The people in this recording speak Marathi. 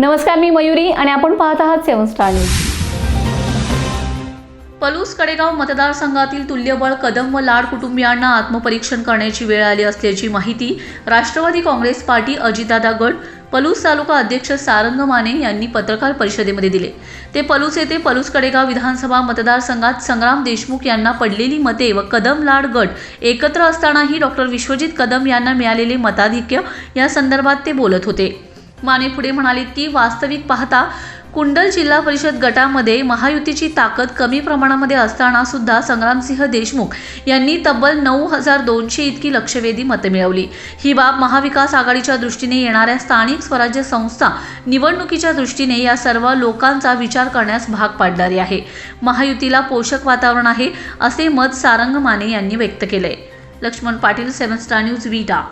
नमस्कार मी मयुरी आणि आपण पाहत आहात seven star news. Palus Kadegaon मतदारसंघातील तुल्यबळ कदम व लाड कुटुंबियांना आत्मपरीक्षण करण्याची वेळ आली असल्याची माहिती राष्ट्रवादी काँग्रेस पार्टी अजितदादा गट पलूस तालुका अध्यक्ष सारंग माने यांनी पत्रकार परिषदेमध्ये दिले. ते पलूस येथे पलूस कडेगाव विधानसभा मतदारसंघात संग्राम देशमुख यांना पडलेली मते व कदम लाड गट एकत्र असतानाही डॉक्टर विश्वजित कदम यांना मिळालेले मताधिक्य या संदर्भात ते बोलत होते. माने पुढे म्हणाले की वास्तविक पाहता कुंडल जिल्हा परिषद गटामध्ये महायुतीची ताकद कमी प्रमाणामध्ये असताना सुद्धा संग्रामसिंह देशमुख यांनी तब्बल नऊ हजार दोनशे इतकी लक्षवेधी मतं मिळवली. ही बाब महाविकास आघाडीच्या दृष्टीने येणाऱ्या स्थानिक स्वराज्य संस्था निवडणुकीच्या दृष्टीने या सर्व लोकांचा विचार करण्यास भाग पाडणारी आहे. महायुतीला पोषक वातावरण आहे असे मत सारंग माने यांनी व्यक्त केले Laxman Patil seven star news Vita